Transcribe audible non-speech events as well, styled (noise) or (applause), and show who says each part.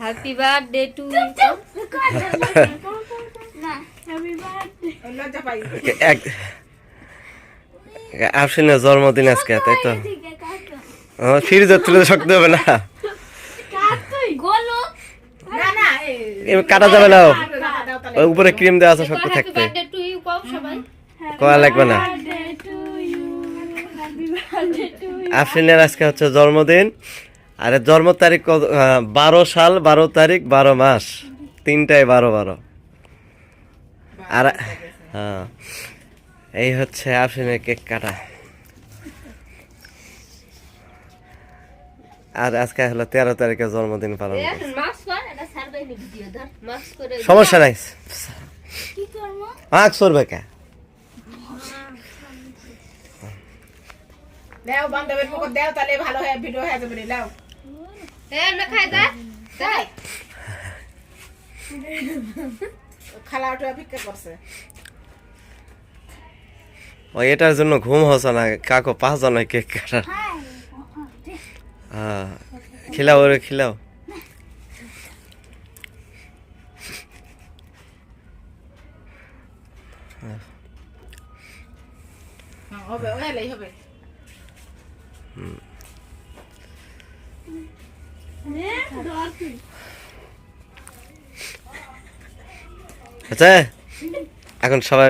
Speaker 1: Happy birthday to
Speaker 2: আফসিনের জন্মদিন আজকে তাই তো? আমার ফ্রিজে তুলে শক্ত হবে না?
Speaker 1: গোলো।
Speaker 3: না না এই
Speaker 2: এবার কাটা যাবে না উপরে ক্রিম দেওয়া আছে শক্ত থাকতে। কয়া লাগবে না। (laughs) আফরিনের আজকে হচ্ছে জন্মদিন। আর জন্ম তারিখ কত- বারো সাল বারো তারিখ বারো মাস। তিনটায় বারো বারো। আর হ্যাঁ। এই হচ্ছে আফরিনের কেক কাটা। আর আজকে হলো তেরো তারিখে জন্মদিন পালন করছে।
Speaker 1: মাস্ক কর এটা সার্ভে নি ভিডিও ধর মাস্ক করে
Speaker 2: সমস্যা নাই আঁক সরবে কে
Speaker 3: দাও বান্ধবের মুখ দাও তাহলে ভালো হয় ভিডিও হয়ে যাবে লাও
Speaker 1: এ না খাই দা
Speaker 3: তাই খালা ওটা ভিক্ষা করছে।
Speaker 2: ও এটার জন্য ঘুম হচ্ছে না কাকো পাঁচ জন কেক কাটা হ্যাঁ খিলাও ওরে খিলাও।
Speaker 3: হ্যাঁ, হবে হবে।
Speaker 2: আচ্ছা এখন সবাই